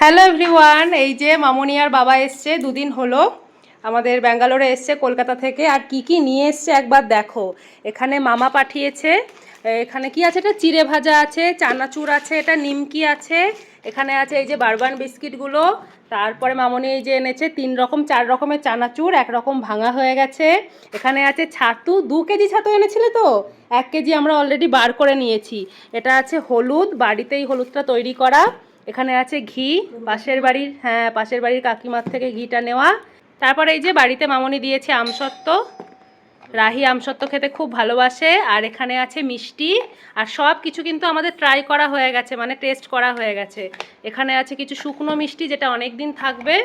Hello everyone এই যে মামনি আর বাবা এসছে, দুদিন হলো। আমাদের ব্যাঙ্গালোরে এসছে, কলকাতা থেকে। আর কি কি নিয়ে এসছে একবার দেখো। এখানে মামা পাঠিয়েছে, এখানে কি আছে? এটা চিড়ে ভাজা আছে, চানাচুর আছে, এটা নিমকি আছে, এখানে আছে এই যে বারবান বিস্কিটগুলো। তারপরে মামনি এই যে এনেছে, তিন রকম, চার রকমের চানাচুর, এক রকম ভাঙা হয়ে গেছে। এখানে আছে ছাতু, দু কেজি ছাতু এনেছিলে তো? এক কেজি আমরা অলরেডি বার করে নিয়েছি। এটা আছে হলুদ, বাড়িতেই হলুদটা তৈরি করা। এখানে আছে ঘি, পাশের বাড়ির হ্যাঁ পাশের বাড়ির কাকিমার থেকে ঘিটা নেওয়া। তারপরে এই যে বাড়িতে মামনি দিয়েছে আমসত্ত্ব। রাহি আমসত্ত্ব খেতে খুব ভালোবাসে। আর এখানে আছে মিষ্টি। আর সব কিছু কিন্তু আমাদের ট্রাই করা হয়ে গেছে মানে টেস্ট করা হয়ে গেছে। এখানে আছে কিছু শুকনো মিষ্টি যেটা অনেক দিন থাকবে।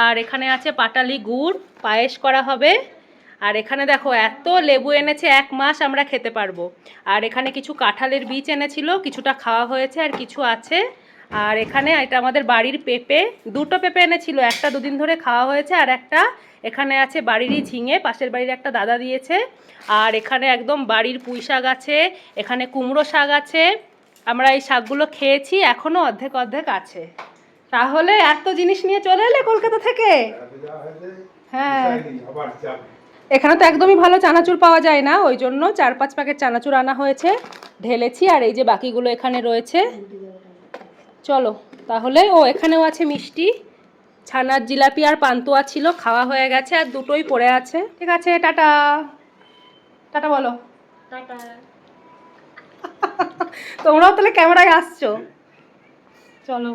আর এখানে আছে পাটালি গুড়, পায়েস করা হবে। আর এখানে দেখো, এত লেবু এনেছে, এক মাস আমরা খেতে পারব। আর এখানে কিছু কাঁঠালের বীজ এনেছিল, কিছুটা খাওয়া হয়েছে আর কিছু আছে। আর এখানে এটা আমাদের বাড়ির পেঁপে। দুটো পেঁপে এনেছিল, একটা দুদিন ধরে খাওয়া হয়েছে আর একটা এখানে আছে বাড়িরই ঝিঙে, পাশের বাড়ির একটা দাদা দিয়েছে। আর এখানে একদম বাড়ির পুঁই শাক আছে, এখানে কুমড়ো শাক আছে। আমরা এই শাকগুলো খেয়েছি এখনও অর্ধেক অর্ধেক আছে। তাহলে এত জিনিস নিয়ে চলে এলে কলকাতা থেকে? হ্যাঁ। এখানে তো একদমই ভালো চানাচুর পাওয়া যায় না, ওই জন্য চার পাঁচ প্যাকেট চানাচুর আনা হয়েছে, ঢেলেছি আর এই যে বাকিগুলো এখানে রয়েছে। চলো তাহলে ও এখানেও আছে মিষ্টি। ছানার জিলাপি আর পান্তুয়া ছিল খাওয়া হয়ে গেছে আর দুটোই পড়ে আছে। ঠিক আছে টাটা। টাটা বলো। টাটা। তোমরাও তাহলে ক্যামেরায় আসছো। চলো।